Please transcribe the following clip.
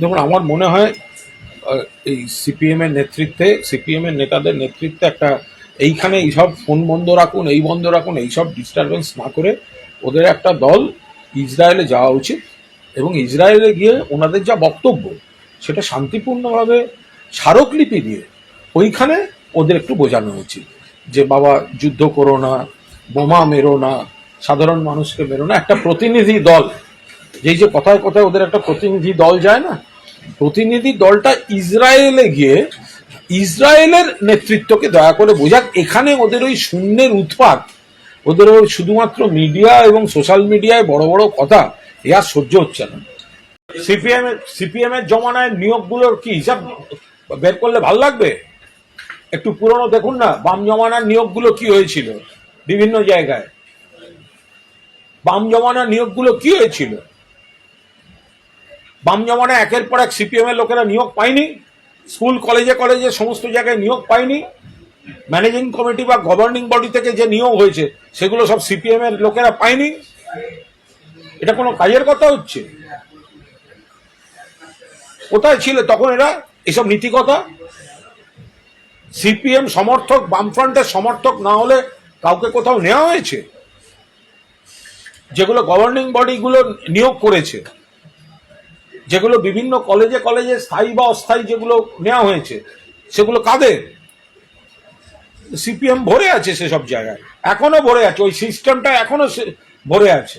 দেখুন, আমার মনে হয় এই সিপিএম এর নেতৃত্বে, সিপিএম এর নেতাদের নেতৃত্বে একটা, এইখানে এইসব ফোন বন্ধ রাখুন, এই বন্ধ রাখুন এইসব ডিস্টারবেন্স না করে ওদের একটা দল ইসরায়েলে যাওয়া উচিত এবং ইসরায়েলে গিয়ে ওনাদের যা বক্তব্য, সেটা শান্তিপূর্ণভাবে স্মারকলিপি দিয়ে ওইখানে ওদের একটু বোঝানো উচিত যে, বাবা, যুদ্ধ করো না, বোমা মেরো না, সাধারণ মানুষকে মেরো না, একটা প্রতিনিধি দল যেই যে কথায় কথায় ওদের একটা প্রতিনিধি দল যায় না, প্রতিনিধি দলটা ইসরায়েলে গিয়ে ইসরায়েলের নেতৃত্বকে দয়া করে বোঝাক, এখানে ওদের ওই শূন্যের উৎপাত, ওদের ওই শুধুমাত্র মিডিয়া এবং সোশ্যাল মিডিয়ায় বড় বড় কথা, এ আর সহ্য হচ্ছে না। সিপিএম সিপিএম এর জমানায় নিয়োগগুলোর কি হিসাব বের করলে ভালো লাগবে? একটু পুরনো দেখুন না, বাম জমানার নিয়োগগুলো কি হয়েছিল বিভিন্ন জায়গায়? বাম জমানার নিয়োগগুলো কি হয়েছিল? বাম জমানায় একের পর এক সিপিএম এর লোকেরা নিয়োগ পায়নি, স্কুল, কলেজে কলেজে সমস্ত জায়গায় নিয়োগ পায়নি। ম্যানেজিং কমিটি বা গভর্নিং বডি থেকে যে নিয়োগ হয়েছে, সেগুলো সব সিপিএম এর লোকেরা পায়নি। এটা কোনো কাজের কথা হচ্ছে? কোথায় ছিল? তখন এরা এসব নীতিকথা। সিপিএম সমর্থক, বামফ্রন্টের সমর্থক না হলে কাউকে কোথাও নেওয়া হয়েছে? যেগুলো গভর্নিং বডিগুলো নিয়োগ করেছে। যেগুলো বিভিন্ন কলেজে কলেজে স্থায়ী বা অস্থায়ী যেগুলো নেওয়া হয়েছে, সেগুলো কাদের? সিপিএম ভরে আছে সেসব জায়গায়, এখনও ভরে আছে, ওই সিস্টেমটা এখনও ভরে আছে।